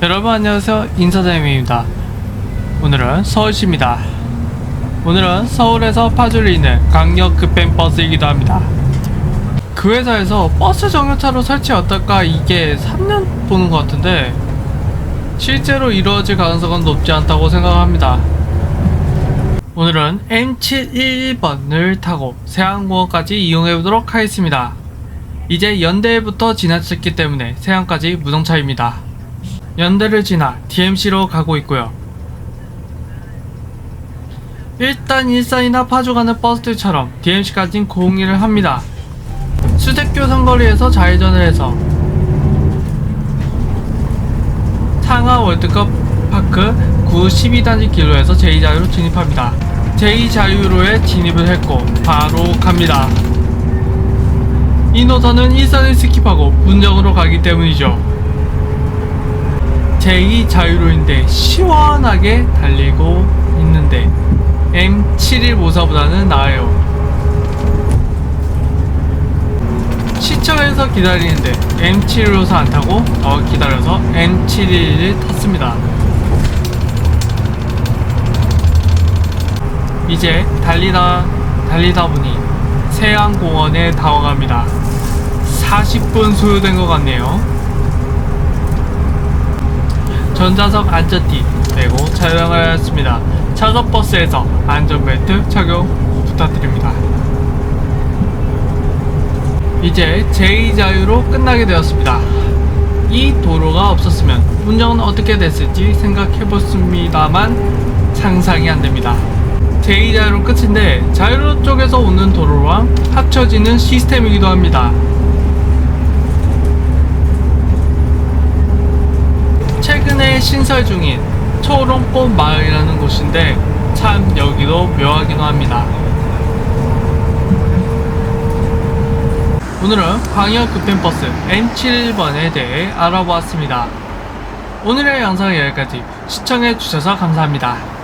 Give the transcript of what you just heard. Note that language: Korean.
여러분 안녕하세요. 인사장님입니다. 오늘은 서울시입니다. 오늘은 서울에서 파주를 잇는 강력 급행 버스이기도 합니다. 그 회사에서 버스 정류차로 설치 어떨까 이게 3년 보는 것 같은데 실제로 이루어질 가능성은 높지 않다고 생각합니다. 오늘은 M711번을 타고 세안공원까지 이용해 보도록 하겠습니다. 이제 연대부터 지나쳤기 때문에 세안까지 무정차입니다 연대를 지나 DMC로 가고 있고요. 일단 일산이나 파주 가는 버스들처럼 DMC까진 공의를 합니다. 수대교 선거리에서 좌회전을 해서 상하 월드컵 파크 9 12단지 길로에서 제2자유로 진입합니다. 제2자유로에 진입을 했고 바로 갑니다. 이 노선은 일산을 스킵하고 문정으로 가기 때문이죠. 제2 자유로인데 시원하게 달리고 있는데 M71 모사보다는 나아요. 시청에서 기다리는데 M71로서 안 타고 더 기다려서 M71을 탔습니다. 이제 달리다 달리다 보니 세안공원에 다가갑니다. 40분 소요된 것 같네요. 전자석 안전띠 매고 촬영을 했습니다. 차가 버스에서 안전벨트 착용 부탁드립니다. 이제 제2자유로 끝나게 되었습니다. 이 도로가 없었으면 운전은 어떻게 됐을지 생각해봤습니다만 상상이 안 됩니다. 제2자유로 끝인데 자유로 쪽에서 오는 도로랑 합쳐지는 시스템이기도 합니다. 최근에 신설 중인 초롱꽃 마을이라는 곳인데 참 여기도 묘하기도 합니다. 오늘은 광역 급행버스 N71번에 대해 알아보았습니다. 오늘의 영상은 여기까지 시청해주셔서 감사합니다.